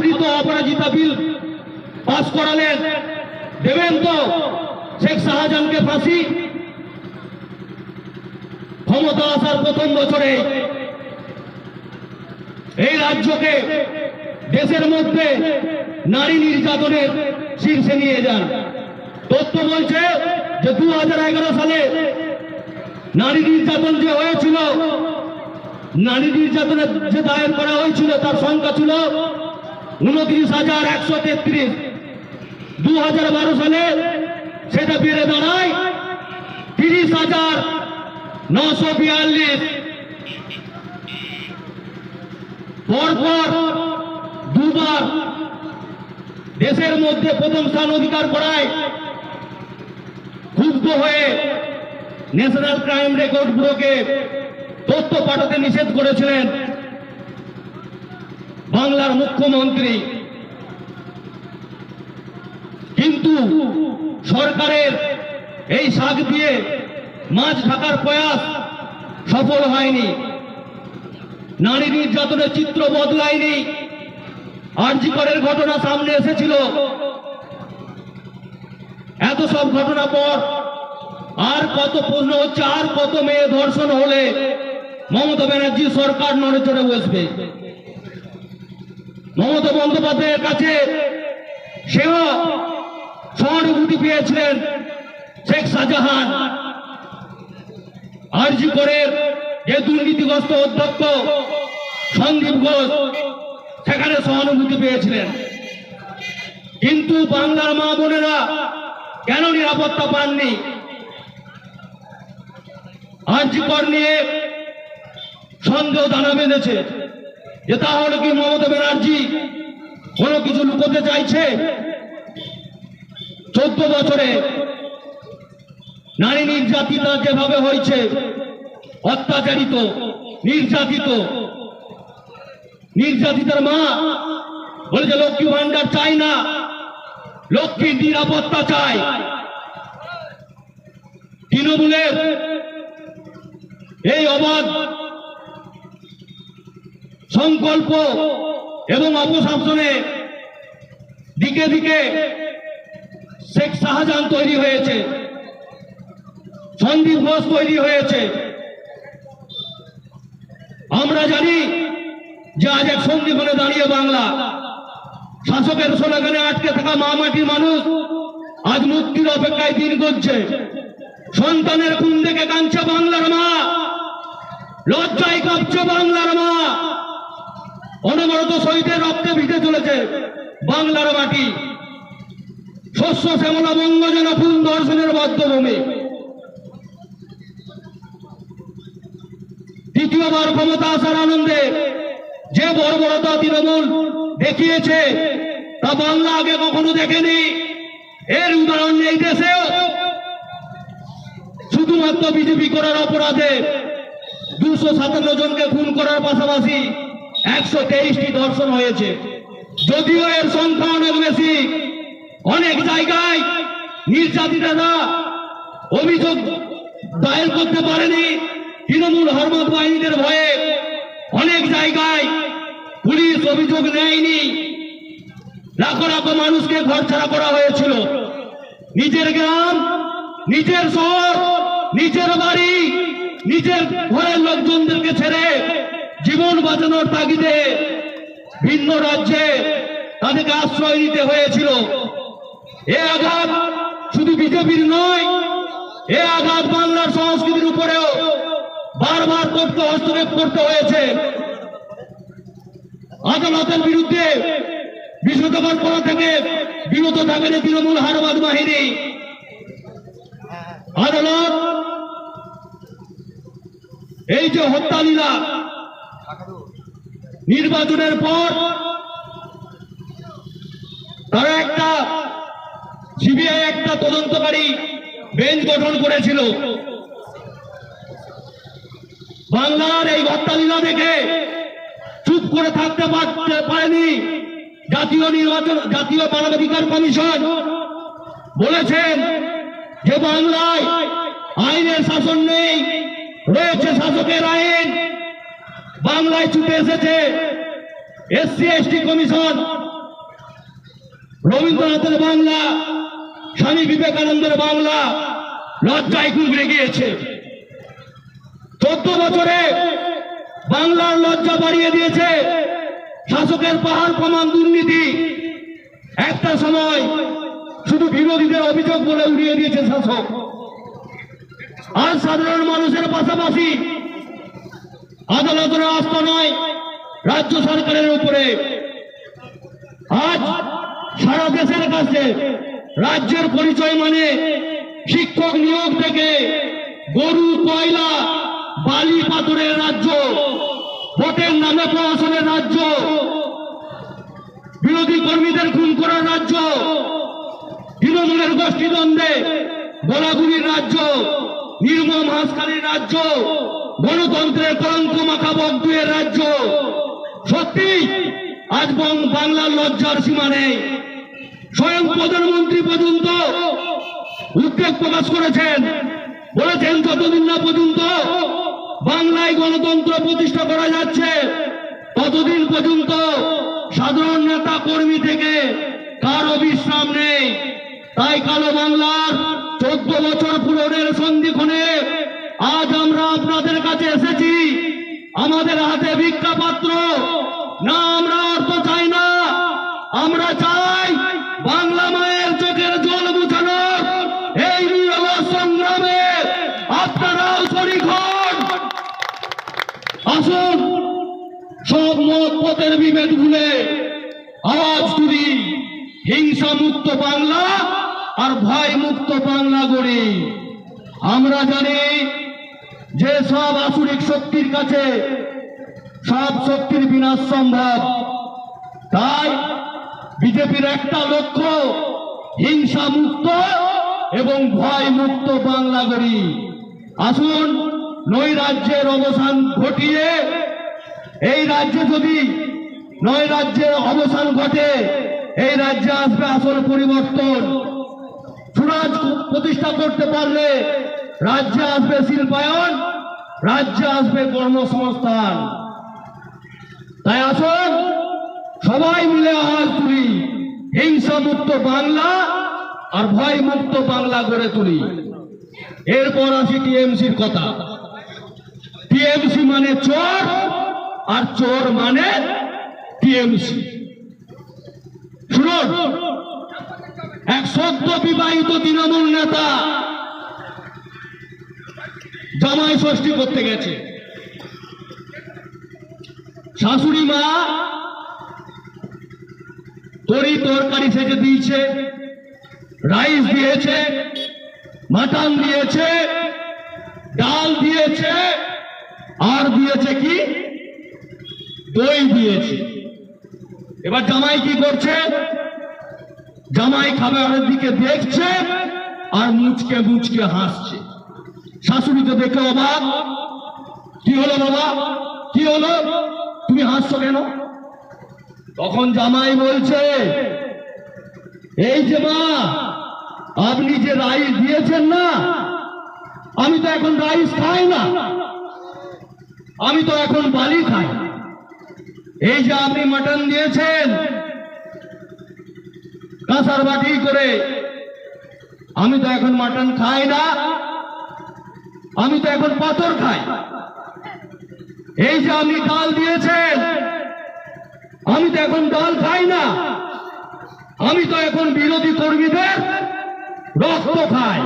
আবৃত অপরাজিতা bill pass করালেন দেবেন তো শেখ শাহজাহানকে ফাঁসি। ক্ষমতা আসার প্রথম বছরে এই রাজ্যকে দেশের মধ্যে নারী নির্যাতনের শীর্ষে নিয়ে যান। তথ্য বলছে যে দু হাজার এগারো সালে নারী নির্যাতন যে হয়েছিল, নারী নির্যাতনের যে দায়ের করা হয়েছিল, তার সংখ্যা ছিল উনত্রিশ হাজার একশো তেত্রিশ। দু হাজার বারো সালে সেটা বেড়ে দাঁড়ায়। তিরিশ হাজার নশো বিয়াল্লিশ। পরপর দুবার দেশের মধ্যে প্রথম স্থান অধিকার করায় ক্ষুব্ধ হয়ে ন্যাশনাল ক্রাইম রেকর্ড ব্যুরোকে তথ্য পাঠাতে নিষেধ করেছিলেন। বাংলার মুখ্যমন্ত্রী। কিন্তু সরকারের এই শাক দিয়ে মাছ ঢাকার প্রয়াস সফল হয়নি। নারী নির্যাতনের চিত্র বদলায়নি। আরজিকরের ঘটনা সামনে এসেছিল। এত সব ঘটনা পর আর কত প্রশ্ন হচ্ছে, আর কত মেয়ে ধর্ষণ হলে মমতা ব্যানার্জি সরকার নড়ে চড়ে বসবে। মমতা বন্দ্যোপাধ্যায়ের কাছে সেও সহানুভূতি পেয়েছিলেন শেখ শাহজাহান। আরজি করে যে দুর্নীতিগ্রস্ত অধ্যক্ষ সন্দীপ ঘোষ, সেখানে সহানুভূতি পেয়েছিলেন। কিন্তু বাংলার মা বোনেরা কেন নিরাপত্তা পাননি? আরজি কর নিয়ে সন্দেহ দানা বেঁধেছে। যে তাহলে কি মমতা ব্যানার্জি কোনো কিছু লুকোতে চাইছে? চোদ্দ বছরে নারী নির্যাতিতা যেভাবে হয়েছে, অত্যাচারিত, নির্যাতিত, নির্যাতিতার মা বলেছে লক্ষ্মী ভান্ডার চাই না লক্ষ্মীর নিরাপত্তা চাই তৃণমূলের এই অবাধ সংকল্প এবং অপশাসনে দিকে দিকে শেখ শাহজাহান তৈরি হয়েছে, সন্দীপ ঘোষ তৈরি হয়েছে। আমরা জানি যে আজ এক সন্দীপনে দাঁড়িয়ে বাংলা। শাসকের সোনাগানে আটকে থাকা মা মাটির মানুষ আজ মুক্তির অপেক্ষায় দিন করছে সন্তানের খুন দেখে কাঁদছে বাংলার মা, লজ্জায় কাঁপছে বাংলার মা। অনবরত শহীদের রক্তে ভিজে চলেছে বাংলার মাটি। শস্য, শ্যামলা, বঙ্গজন ফুল দর্শনের বদ্ধভূমি। দ্বিতীয়বার ক্ষমতা আসার আনন্দে যে বর্বরতা তৃণমূল দেখিয়েছে, তা বাংলা আগে কখনো দেখেনি। এর উদাহরণ এই দেশেও। শুধুমাত্র বিজেপি করার অপরাধে দুশো সাতান্ন জনকে খুন করার পাশাপাশি একশো তেইশটি ধর্ষণ হয়েছে। যদিও এর সংখ্যা অনেক বেশি, অনেক জায়গায় নির্যাতিতারা অভিযোগ দায়ের করতে পারেনি। তৃণমূল হরমত বাহিনীদের ভয়ে অনেক জায়গায় পুলিশ অভিযোগ নেয়নি। লাখো লাখো মানুষকে ঘর ছাড়া করা হয়েছিল। নিজের গ্রাম, নিজের শহর, নিজের বাড়ি, নিজের ঘরের লোকজনদেরকে ছেড়ে জীবন বাঁচানোর তাগিদে ভিন্ন রাজ্যে তাদেরকে আশ্রয় নিতে হয়েছিল। এ আঘাত শুধু বিজেপির নয়, এ আঘাত বাংলার সংস্কৃতির উপরেও বারবার করতে হস্তক্ষেপ করতে হয়েছে। আদালতের বিরুদ্ধে বিশ্বকাপ করা থেকে বিরত থাকেন তৃণমূল হারবাদ বাহিনী। আদালত এই যে হত্যা লীলা নির্বাচনের পর তারা একটা সিবিআই একটা তদন্তকারী বেঞ্চ গঠন করেছিল। বাংলার এই হত্যা লীলা দেখে চুপ করে থাকতে পারেনি জাতীয় নির্বাচন, জাতীয় মানবাধিকার কমিশন। বলেছেন যে বাংলায় আইনের শাসন নেই, রয়েছে শাসকের আইন। বাংলায় ছুটে এসেছে এসসি, এসটি কমিশন, রবীন্দ্রনাথের বাংলা, স্বামী বিবেকানন্দের বাংলা লজ্জায় কুঁকড়ে গিয়েছে। চোদ্দ বছরে বাংলার লজ্জা বাড়িয়ে দিয়েছে শাসকের পাহাড় প্রমাণ দুর্নীতি। একটা সময় শুধু বিরোধীদের অভিযোগ বলে উড়িয়ে দিয়েছে শাসক। আর সাধারণ মানুষের পাশাপাশি আদালতের আস্থা নয়, রাজ্য সরকারের উপরে। আজ সারা দেশের কাছে রাজ্যের পরিচয় মানে শিক্ষক নিয়োগ থেকে গরু, কয়লা, বালি পাথরের রাজ্য ভোটের নামে প্রশাসনের রাজ্য, বিরোধী কর্মীদের খুন করার রাজ্য, তৃণমূলের গোষ্ঠী দ্বন্দ্বে গোলাগুলির রাজ্য, নির্মম হাসখালির রাজ্য গণতন্ত্রের কলঙ্ক মাখা বন্ধুয়ের রাজ্য। সত্যি, আজ বাংলার লজ্জার সীমা নেই। স্বয়ং প্রধানমন্ত্রী পর্যন্ত উদ্বেগ প্রকাশ করেছেন। বলেছেন, যতদিন না পর্যন্ত বাংলায় গণতন্ত্র প্রতিষ্ঠা করা যাচ্ছে, ততদিন পর্যন্ত সাধারণ নেতা কর্মী থেকে কারও বিশ্রাম নেই। তাই কালো বাংলার চোদ্দ বছর পূরণের সন্ধিক্ষণে আজ আমরা আপনাদের কাছে এসেছি। আমাদের হাতে ভিক্ষা পাত্র না, আমরা অর্থ চাই না। আমরা চাই বাংলা মায়ের চোখের জল মুছানো। এই নিরব সংগ্রামে আপনারাও শরিক হন। আসুন, সব মত পথের বিভেদ ভুলে আওয়াজ তুলি। হিংসা মুক্ত বাংলা আর ভয় মুক্ত বাংলা গড়ি। আমরা জানি যে সব আসুরিক শক্তির কাছে, সব শক্তির বিনাশ সম্ভব। তাই বিজেপির একটা লক্ষ্য, হিংসা মুক্ত এবং ভয় মুক্ত বাংলা গড়ি আসুন নৈ রাজ্যের অবসান ঘটিয়ে, এই রাজ্যে যদি নয় রাজ্যের অবসান ঘটে, এই রাজ্যে আসবে আসল পরিবর্তন। সুরাজ প্রতিষ্ঠা করতে পারলে রাজ্যে আসবে শিল্পায়ন, রাজ্যে আসবে কর্মসংস্থান। তাই আসুন, সবাই মিলে আওয়াজ তুলি হিংসা মুক্ত বাংলা আর ভয় মুক্ত বাংলা গড়ে তুলি। এরপর আসি টিএমসির কথা। টিএমসি মানে চোর আর চোর মানে টিএমসি। শুনুন, এক সদ্য বিবাহিত তৃণমূল নেতা জামাই ষষ্ঠী করতে গেছে। শাশুড়ি মা, তরি তরকারি সেজে দিয়েছে, রাইস দিয়েছে, মাটন দিয়েছে, ডাল দিয়েছে, আর দিয়েছে কি? দই দিয়েছে। এবার জামাই কি করছে? জামাই খাবারের দিকে দেখছে আর মুচকে মুচকে হাসছে। শাশুড়ি তো দেখে অবাক, কি হলো বাবা? কি হলো? তুমি হাসছো কেন? তখন জামাই বলছে, এই যে মা, আপনি যে রাইস দিয়েছেন না, আমি তো এখন রাইস খাই না। আমি তো এখন বালি খাই। এই যে আপনি মাটন দিয়েছেন, কাঁসার বাটি করে, আমি তো এখন মাটন খাই না। আমি তো এখন পাথর খাই। এই যে আপনি ডাল দিয়েছেন, আমি তো এখন ডাল খাই না। আমি তো এখন বিরোধী কর্মীদের রক্ত খাই।